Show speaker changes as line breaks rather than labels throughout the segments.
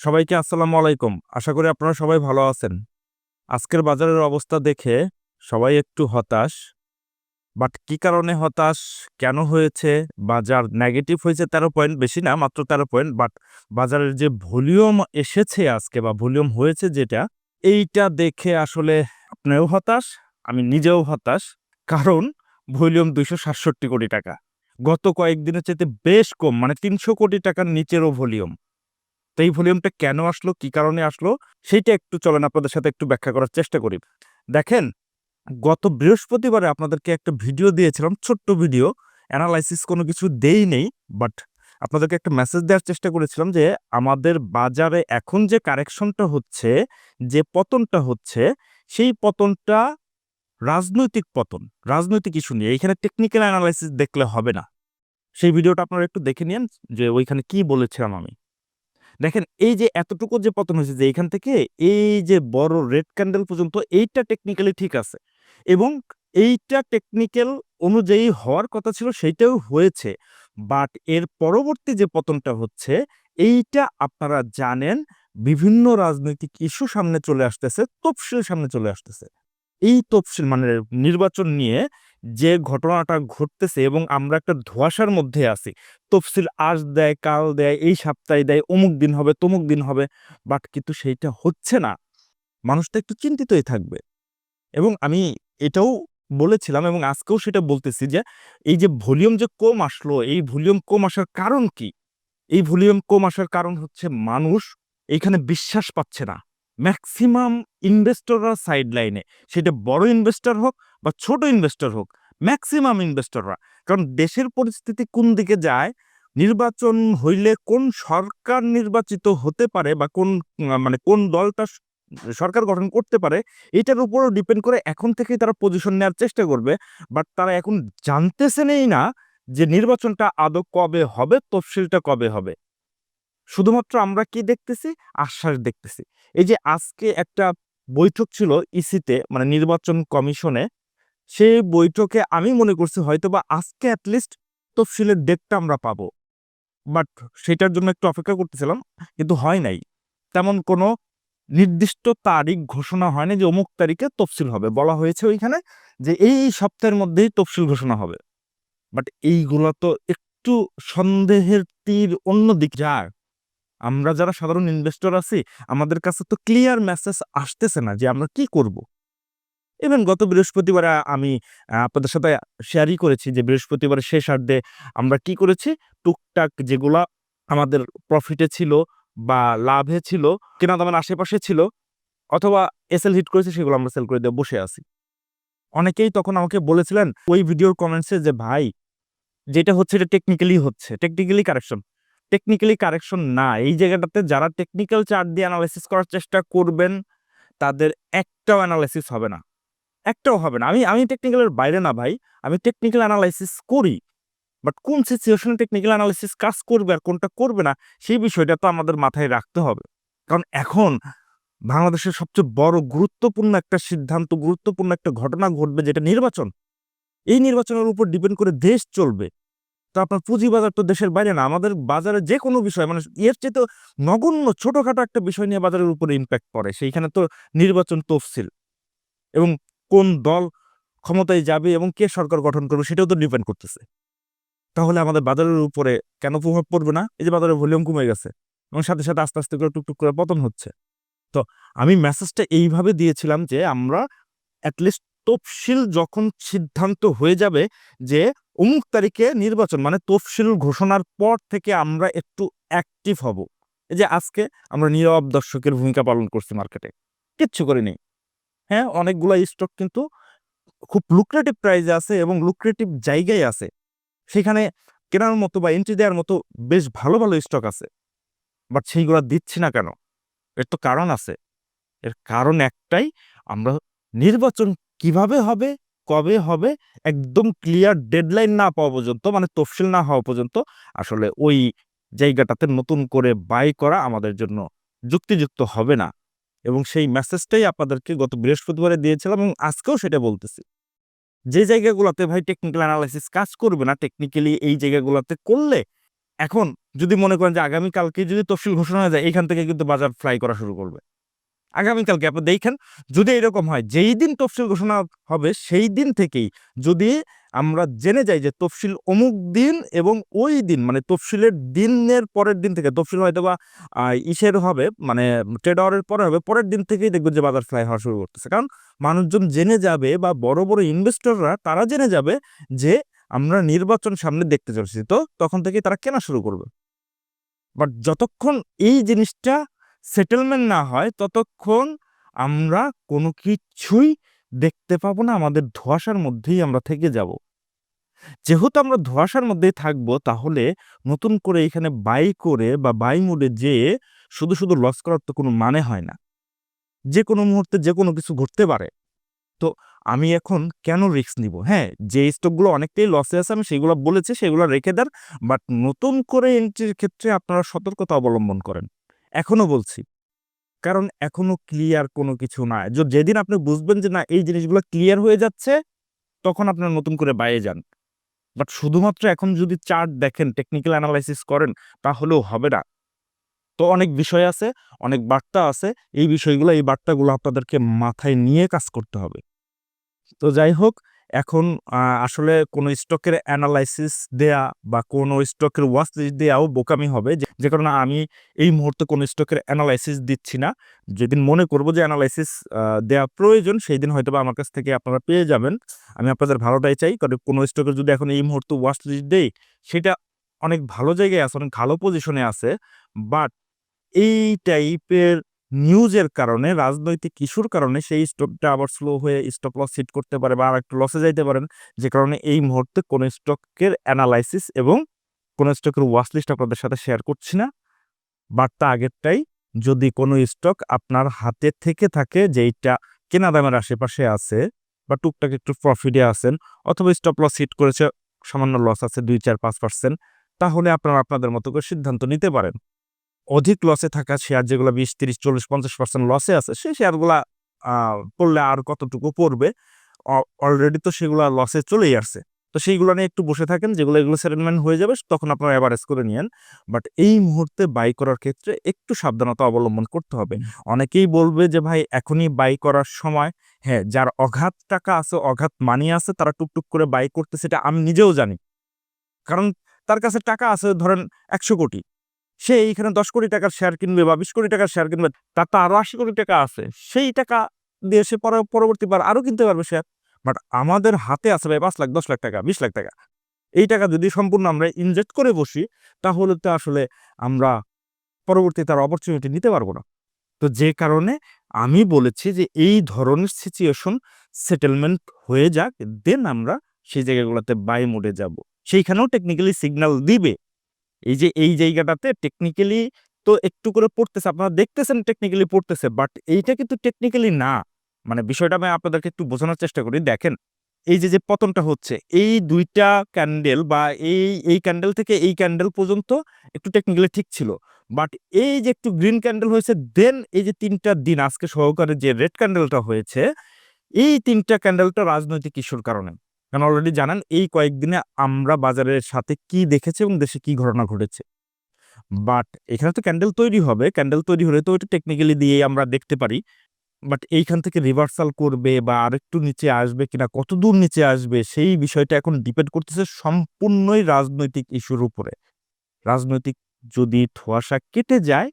সবাইকে আসসালামু আলাইকুম। আশা করি আপনারা সবাই ভালো আছেন। আজকের বাজারের অবস্থা দেখে সবাই একটু হতাশ। বাট কি কারণে হতাশ? কেন হয়েছে? বাজার নেগেটিভ হয়েছে তেরো পয়েন্ট, বেশি না, মাত্র তেরো পয়েন্ট। বাট বাজারের যে ভলিউম এসেছে আজকে বা ভলিউম হয়েছে যেটা, এইটা দেখে আসলে আপনিও হতাশ, আমি নিজেও হতাশ। কারণ ভলিউম দুইশো সাতষট্টি কোটি টাকা। গত কয়েকদিনের চাইতে বেশ কম মানে তিনশো কোটি টাকার নিচেরও ভলিউম। তো এই ভলিউমটা কেন আসলো? কি কারণে আসলো? সেইটা একটু চলেন আপনাদের সাথে একটু ব্যাখ্যা করার চেষ্টা করি। দেখেন, গত বৃহস্পতিবারে আপনাদেরকে একটা ভিডিও দিয়েছিলাম, ছোট্ট ভিডিও। অ্যানালাইসিস কোনো কিছু দেই নেই, বাট আপনাদেরকে একটা মেসেজ দেওয়ার চেষ্টা করেছিলাম যে, আমাদের বাজারে এখন যে কারেকশনটা হচ্ছে, যে পতনটা হচ্ছে, সেই পতনটা রাজনৈতিক পতন, রাজনৈতিক ইস্যু নিয়ে। এইখানে টেকনিক্যাল অ্যানালাইসিস দেখলে হবে না। সেই ভিডিওটা আপনারা একটু দেখে নিন যে, ওইখানে কি বলেছিলাম আমি। দেখেন, এই যে এতটুকু যে পতন হয়েছে যে এখান থেকে এই যে বড় রেড ক্যান্ডেল পর্যন্ত এইটা টেকনিক্যালি ঠিক আছে। এবং এইটা টেকনিক্যাল অনুযায়ী হওয়ার কথা ছিল, সেইটাও হয়েছে। বাট এর পরবর্তী যে পতনটা হচ্ছে, এইটা আপনারা জানেন, বিভিন্ন রাজনৈতিক ইস্যু সামনে চলে আসতেছে, তফসিল সামনে চলে আসতেছে। এই তফসিল মানে নির্বাচন নিয়ে যে ঘটনাটা ঘটতেছে এবং আমরা একটা ধোঁয়াশার মধ্যে আছি। তফসিল আজ দেয়, কাল দেয়, এই সপ্তাহে দেয়, অমুক দিন হবে, তমুক দিন হবে, বাট কিন্তু সেইটা হচ্ছে না। মানুষটা একটু চিন্তিতই থাকবে। এবং আমি এটাও বলেছিলাম এবং আজকেও সেটা বলতেছি যে, এই যে ভলিউম যে কম আসলো, এই ভলিউম কম আসার কারণ কি? এই ভলিউম কম আসার কারণ হচ্ছে মানুষ এইখানে বিশ্বাস পাচ্ছে না। ম্যাক্সিমাম ইনভেস্টররা সাইড লাইনে সেটা বড় ইনভেস্টর হোক বা ছোট ইনভেস্টর হোক, ম্যাক্সিমাম ইনভেস্টররা কারণ দেশের পরিস্থিতি কোন দিকে যায়, নির্বাচন হইলে কোন সরকার নির্বাচিত হতে পারে বা কোন মানে কোন দলটা সরকার গঠন করতে পারে, এটার উপরও ডিপেন্ড করে এখন থেকেই তারা পজিশন নেওয়ার চেষ্টা করবে। বাট তারা এখন জানতেছেনই না যে নির্বাচনটা আদৌ কবে হবে, তফসিলটা কবে হবে। শুধুমাত্র আমরা কি দেখতেছি? আশ্বাস দেখতেছি। এই যে আজকে একটা বৈঠক ছিল ইসিতে মানে নির্বাচন কমিশনে, সেই বৈঠকে আমি মনে করছি হয়তো বা আজকে অ্যাটলিস্ট তফসিলের ডেটটা আমরা পাবো। বাট সেটার জন্য একটু অপেক্ষা করতেছিলাম, কিন্তু হয় নাই। তেমন কোনো নির্দিষ্ট তারিখ ঘোষণা হয়নি যে অমুক তারিখে তফসিল হবে। বলা হয়েছে ওইখানে যে এই সপ্তাহের মধ্যেই তফসিল ঘোষণা হবে। বাট এইগুলো তো একটু সন্দেহের তীর অন্য দিক যায় আমরা যারা সাধারণ ইনভেস্টর আছি, আমাদের কাছে তো ক্লিয়ার মেসেজ আসতেছে না যে আমরা কি করব। ইভেন গত বৃহস্পতিবার আমি আপনাদের সাথে শেয়ারই করেছি যে বৃহস্পতিবার শেষ আর্ধে আমরা কি করেছি? টুকটাক যেগুলা আমাদের প্রফিটে ছিল বা লাভে ছিল কেনা দামের আশেপাশে ছিল, অথবা এসএল হিট করেছে সেগুলো আমরা সেল করে দিয়ে বসে আছি। অনেকেই তখন আমাকে বলেছিলেন, ওই ভিডিওর কমেন্টসে যে, ভাই, যেটা হচ্ছে এটা টেকনিক্যালি হচ্ছে টেকনিক্যালি কারেকশন টেকনিক্যালি কারেকশন না। এই জায়গাটাতে যারা টেকনিক্যাল চার্ট দিয়ে অ্যানালাইসিস করার চেষ্টা করবেন, তাদের একটাও অ্যানালাইসিস হবে না। একটাও হবে না। আমি আমি টেকনিক্যালের বাইরে না ভাই। আমি টেকনিক্যাল অ্যানালাইসিস করি। বাট কোন সিচুয়েশনে টেকনিক্যাল অ্যানালাইসিস কাজ করবে আর কোনটা করবে না, সেই বিষয়টা তো আমাদের মাথায় রাখতে হবে। কারণ এখন বাংলাদেশের সবচেয়ে বড় গুরুত্বপূর্ণ একটা সিদ্ধান্ত, গুরুত্বপূর্ণ একটা ঘটনা ঘটবে যেটা নির্বাচন। এই নির্বাচনের উপর ডিপেন্ড করে দেশ চলবে। তো আপনার পুঁজিবাজার তো দেশের বাইরে না, আমাদের বাজারে যে কোনো বিষয় মানে এর চেয়ে তো নগণ্য ছোটখাটো একটা বিষয় নিয়ে বাজারের উপরে ইম্প্যাক্ট পড়ে, সেইখানে তো নির্বাচন তফসিল। এবং কোন দল ক্ষমতায় যাবে এবং কে সরকার গঠন করবে সেটাও তো ডিপেন্ড করতেছে। তাহলে আমাদের বাজারের উপরে কেন প্রভাব পড়বে না? এই যে বাজারের ভলিউম কমে গেছে এবং সাথে সাথে আস্তে আস্তে করে টুকটুক করে পতন হচ্ছে। তো আমি মেসেজটা এইভাবে দিয়েছিলাম যে আমরা অ্যাটলিস্ট তফসিল যখন সিদ্ধান্ত হয়ে যাবে যে অমুক তারিখে নির্বাচন মানে তফসিল ঘোষণার পর থেকে আমরা একটু অ্যাক্টিভ হব। এই যে আজকে আমরা নীরব দর্শকের ভূমিকা পালন করছি মার্কেটে কিচ্ছু করিনি। হ্যাঁ অনেকগুলো স্টক কিন্তু খুব লুক্রেটিভ প্রাইজে আছে এবং লুক্রেটিভ জায়গায় আছে। সেখানে কেনার মতো বা এন্ট্রি দেওয়ার মতো বেশ ভালো ভালো স্টক আছে। বাট সেইগুলো দিচ্ছি না কেন? এর তো কারণ আছে। এর কারণ একটাই, আমরা নির্বাচন কীভাবে হবে কবে হবে? একদম ক্লিয়ার ডেডলাইন না পাওয়া পর্যন্ত মানে তফসিল না হওয়া পর্যন্ত আসলে ওই জায়গাটাতে নতুন করে বাই করা আমাদের জন্য যুক্তিযুক্ত হবে না। এবং সেই মেসেজটাই আপনাদেরকে গত বৃহস্পতিবারে দিয়েছিলাম এবং আজকেও সেটা বলতেছি। যে জায়গাগুলোতে ভাই টেকনিক্যাল অ্যানালাইসিস কাজ করবে না টেকনিক্যালি এই জায়গাগুলোতে করলে এখন যদি মনে করেন যে আগামীকালকে যদি তফসিল ঘোষণা হয়ে যায় এইখান থেকে কিন্তু বাজার ফ্লাই করা শুরু করবে। আগামীকালকে আপনি দেখেন, যদি এরকম হয়, যেই দিন তফসিল ঘোষণা হবে, সেই দিন থেকেই যদি আমরা জেনে যাই যে তফসিল অমুক দিন এবং ওই দিন মানে তফসিলের দিনের পরের দিন থেকে, তফসিল হয়তো বা ইসের হবে মানে ট্রেড আওয়ারের পরে হবে, পরের দিন থেকেই দেখবেন যে বাজার ফ্লাই হওয়া শুরু করতেছে। কারণ মানুষজন জেনে যাবে বা বড় বড় ইনভেস্টররা তারা জেনে যাবে যে আমরা নির্বাচন সামনে দেখতে চলছি। তো তখন থেকেই তারা কেনা শুরু করবে। বাট যতক্ষণ এই জিনিসটা সেটেলমেন্ট না হয়, ততক্ষণ আমরা কোনো কিছুই দেখতে পাবো না, আমাদের ধোঁয়াশার মধ্যেই আমরা থেকে যাব। যেহেতু আমরা ধোঁয়াশার মধ্যেই থাকব, তাহলে নতুন করে এখানে বাই করে বা বাই মোডে যেয়ে শুধু শুধু লস করার তো কোনো মানে হয় না। যে কোনো মুহূর্তে যে কোনো কিছু ঘটতে পারে। তো আমি এখন কেন রিস্ক নিব? হ্যাঁ যে স্টকগুলো অনেকটাই লসে আছে, আমি সেগুলো বলেছি, সেগুলো রেখে দেন বাট নতুন করে এন্ট্রির ক্ষেত্রে আপনারা সতর্কতা অবলম্বন করেন। এখনও বলছি। কারণ এখনও ক্লিয়ার কোনো কিছু না। যেদিন আপনি বুঝবেন যে, না, এই জিনিসগুলো ক্লিয়ার হয়ে যাচ্ছে, তখন আপনার নতুন করে বাইরে যান। বাট শুধুমাত্র এখন যদি চার্ট দেখেন টেকনিক্যাল অ্যানালাইসিস করেন, তাহলেও হবে না। তো অনেক বিষয় আছে, অনেক বার্তা আছে। এই বিষয়গুলো, এই বার্তাগুলো আপনাদেরকে মাথায় নিয়ে কাজ করতে হবে। তো যাই হোক এখন আসলে কোনো স্টকের অ্যানালাইসিস দেয়া বা কোনো স্টকের ওয়াচ লিস্ট দেওয়াও বোকামি হবে। যে- কারণে আমি এই মুহূর্তে কোনো স্টকের অ্যানালাইসিস দিচ্ছি না। যেদিন মনে করব যে অ্যানালাইসিস দেওয়া প্রয়োজন, সেই দিন হয়তো আমার কাছ থেকে আপনারা পেয়ে যাবেন। আমি আপনাদের ভালোটাই চাই, কারণ কোনো স্টকের যদি এখন এই মুহূর্তে ওয়াচ লিস্ট দেই, সেটা অনেক ভালো জায়গায় আছে, অনেক ভালো পজিশনে আছে। বাট এই টাইপের নিউজের কারণে, রাজনৈতিক ইস্যুর কারণে সেই স্টকটা আবার স্লো হয়ে স্টপ লস হিট করতে পারে বা আর একটু লসে যাইতে পারেন। যে কারণে এই মুহূর্তে কোন স্টকের অ্যানালাইসিস এবং কোন স্টকের ওয়াচ লিস্ট আপনাদের সাথে শেয়ার করছি না। বার্তা আগেরটাই, যদি কোনো স্টক আপনার হাতে থেকে থাকে, যেইটা কেনা দামের আশেপাশে আছে বা টুকটাক একটু প্রফিটে আছেন অথবা স্টপ লস হিট করেছে, সামান্য লস আছে দুই, চার, পাঁচ পার্সেন্ট তাহলে আপনারা আপনাদের মতো করে সিদ্ধান্ত নিতে পারেন। অধিক লসে থাকা শেয়ার যেগুলো বিশ তিরিশ চল্লিশ পঞ্চাশ পার্সেন্ট লসে আছে সেই শেয়ারগুলা পড়লে আর কতটুকু পড়বে? অলরেডি তো সেগুলো লসে চলেই আসছে। তো সেইগুলো নিয়ে একটু বসে থাকেন যেগুলো এগুলো সেটেলমেন্ট হয়ে যাবে তখন আপনারা অ্যাভারেজ করে নিয়েন। বাট এই মুহূর্তে বাই করার ক্ষেত্রে একটু সাবধানতা অবলম্বন করতে হবে। অনেকেই বলবে যে ভাই এখনই বাই করার সময়। হ্যাঁ যার অঘাত টাকা আছে অঘাত মানি আছে তারা টুকটুক করে বাই করতে সেটা আমি নিজেও জানি। কারণ তার কাছে টাকা আছে ধরেন একশো কোটি। সে এইখানে দশ কোটি টাকার শেয়ার কিনবে বা বিশ কোটি টাকার শেয়ার কিনবে তার তো আরও আশি কোটি টাকা আছে, সেই টাকা দিয়ে সে পরে পরবর্তীবার আরও কিনতে পারবে শেয়ার বাট আমাদের হাতে আছে ভাই পাঁচ লাখ, দশ লাখ টাকা, বিশ লাখ টাকা। এই টাকা যদি সম্পূর্ণ আমরা ইনজেক্ট করে বসি, তাহলে তো আসলে আমরা পরবর্তী তার অপরচুনিটি নিতে পারব না। তো যে কারণে আমি বলেছি যে এই ধরনের সিচুয়েশন সেটেলমেন্ট হয়ে যাক দেন আমরা সেই জায়গাগুলোতে বাই মোডে যাব। সেইখানেও টেকনিক্যালি সিগন্যাল দিবে। এই যে, এই জায়গাটাতে টেকনিক্যালি তো একটু করে পড়তেছে। আপনারা দেখতেছেন টেকনিক্যালি পড়তেছে বাট এইটা কিন্তু টেকনিক্যালি না। মানে বিষয়টা আমি আপনাদেরকে একটু বোঝানোর চেষ্টা করি। দেখেন, এই যে যে পতনটা হচ্ছে, এই দুইটা ক্যান্ডেল বা এই এই ক্যান্ডেল থেকে এই ক্যান্ডেল পর্যন্ত একটু টেকনিক্যালি ঠিক ছিল। বাট এই যে একটু গ্রিন ক্যান্ডেল হয়েছে দেন এই যে তিনটা দিন, আজকে সহকারে যে রেড ক্যান্ডেলটা হয়েছে, এই তিনটা ক্যান্ডেলটা রাজনৈতিক ইস্যুর কারণে। কারণ অলরেডি জানেন এই কয়েকদিনে আমরা বাজারের সাথে কি দেখেছি এবং দেশে কি ঘটনা ঘটেছে। বাট এখানে তো ক্যান্ডেল তৈরি হবে ক্যান্ডেল তৈরি হলে তো ওইটা টেকনিক্যালি দিয়ে আমরা দেখতে পারি। বাট এইখান থেকে রিভার্সাল করবে বা আরেকটু নিচে আসবে কিনা, কত দূর নিচে আসবে, সেই বিষয়টা এখন ডিপেন্ড করতেছে সম্পূর্ণই রাজনৈতিক ইস্যুর উপরে। রাজনৈতিক যদি ধোঁয়াশা কেটে যায়,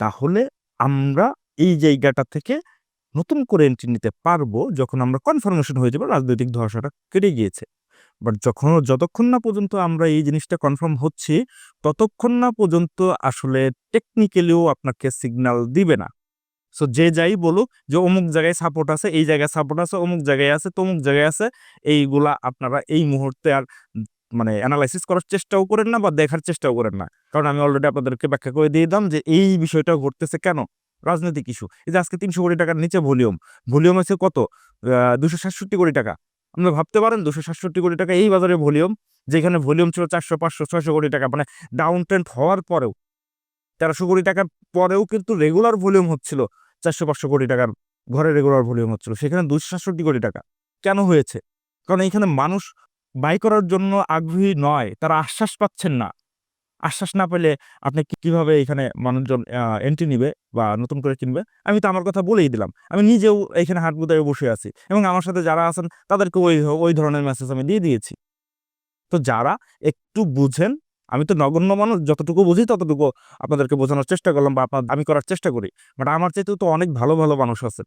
তাহলে আমরা এই জায়গাটা থেকে নতুন করে এন্ট্রি নিতে পারব যখন আমরা কনফার্মেশন হয়ে যাব রাজনৈতিক ধোঁয়াশাটা কেটে গিয়েছে। বাট যখন যতক্ষণ না পর্যন্ত আমরা এই জিনিসটা কনফার্ম হচ্ছি, ততক্ষণ না পর্যন্ত আসলে টেকনিক্যালিও আপনাকে সিগন্যাল দিবে না। সো যে যাই বলুক যে অমুক জায়গায় সাপোর্ট আছে, এই জায়গায় সাপোর্ট আছে, অমুক জায়গায় আছে, তমুক জায়গায় আছে, এইগুলা আপনারা এই মুহূর্তে আর মানে অ্যানালাইসিস করার চেষ্টাও করেন না বা দেখার চেষ্টাও করেন না। কারণ আমি অলরেডি আপনাদেরকে ব্যাখ্যা করে দিয়ে দিলাম যে এই বিষয়টা ঘটতেছে কেন? রাজনৈতিক ইস্যু এই যে আজকে তিনশো কোটি টাকার নিচে ভলিউম ভলিউম আছে কত? দুশো সাতষট্টি কোটি টাকা। আমরা ভাবতে পারেন দুশো সাতষট্টি কোটি টাকা এই বাজারে ভলিউম, যেখানে ভলিউম ছিল চারশো, পাঁচশো, ছয়শো কোটি টাকা মানে ডাউন ট্রেন্ড হওয়ার পরেও, তেরোশো কোটি টাকার পরেও কিন্তু রেগুলার ভলিউম হচ্ছিল, চারশো, পাঁচশো কোটি টাকার ঘরে রেগুলার ভলিউম হচ্ছিল। সেখানে দুশো সাতষট্টি কোটি টাকা। কেন হয়েছে? কারণ এখানে মানুষ বাই করার জন্য আগ্রহী নয়, তারা আশ্বাস পাচ্ছেন না। আশ্বাস না পেলে আপনি কীভাবে এখানে মানুষজন এন্ট্রি নিবে বা নতুন করে কিনবে? আমি তো আমার কথা বলেই দিলাম। আমি নিজেও এখানে হাট বুদায় বসে আছি। এবং আমার সাথে যারা আছেন, তাদেরকে ওই ওই ধরনের মেসেজ আমি দিয়ে দিয়েছি। তো যারা একটু বুঝেন, আমি তো নগণ্য মানুষ, যতটুকু বুঝি ততটুকু আপনাদেরকে বোঝানোর চেষ্টা করলাম বা আপনার, আমি করার চেষ্টা করি। বাট আমার চাইতেও তো অনেক ভালো ভালো মানুষ আছে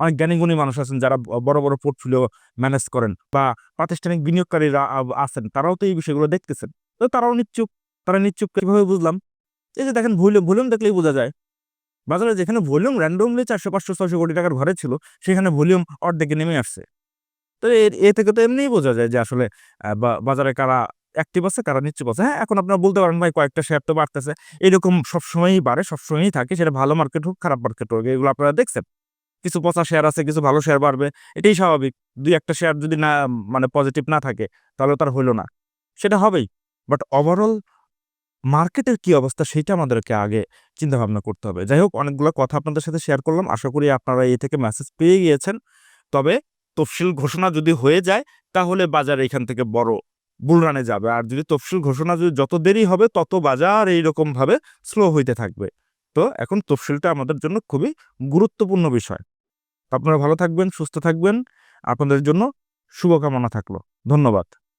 অনেক জ্ঞানীগুণী মানুষ আছেন যারা বড় বড় পোর্টফোলিও ম্যানেজ করেন বা প্রাতিষ্ঠানিক বিনিয়োগকারীরা আছেন। তারাও তো এই বিষয়গুলো দেখতেছেন। তো তারাও নিচ্ছুক। তারা নিচ্ছুক কীভাবে বুঝলাম? এই যে দেখেন ভলিউম ভলিউম দেখলেই বোঝা যায়। বাজারে যেখানে ভলিউম র্যান্ডমলি চারশো, পাঁচশো, ছয়শো কোটি টাকার ঘরে ছিল, সেখানে ভলিউম অর্ধেকে নেমে আসছে। তো এর এ থেকে তো এমনিই বোঝা যায় যে আসলে বাজারে কারা অ্যাক্টিভ আছে, কারা নিশ্চুপ আছে। হ্যাঁ এখন আপনারা বলতে পারেন, ভাই, কয়েকটা শেয়ার তো বাড়তেছে। এরকম সবসময়ই বাড়ে, সবসময়ই থাকে। সেটা ভালো মার্কেট হোক, খারাপ মার্কেট হোক, এগুলো আপনারা দেখছেন। কিছু পচা শেয়ার আছে, কিছু ভালো শেয়ার বাড়বে, এটাই স্বাভাবিক। দুই একটা শেয়ার যদি না মানে পজিটিভ না থাকে, তাহলে তার হইল না। সেটা হবেই। বাট ওভারঅল মার্কেটের কি অবস্থা সেটা আমাদেরকে আগে চিন্তা ভাবনা করতে হবে। যাই হোক, অনেকগুলো কথা আপনাদের সাথে শেয়ার করলাম। আশা করি আপনারা এ থেকে মেসেজ পেয়ে গিয়েছেন। তবে তফসিল ঘোষণা যদি হয়ে যায়, তাহলে বাজার এখান থেকে বড় বুলরানে যাবে। আর যদি তফসিল ঘোষণা যদি যত দেরি হবে, তত বাজার এইরকম ভাবে স্লো হইতে থাকবে। তো এখন তফসিলটা আমাদের জন্য খুবই গুরুত্বপূর্ণ বিষয়। আপনারা ভালো থাকবেন, সুস্থ থাকবেন। আপনাদের জন্য শুভকামনা থাকল। ধন্যবাদ।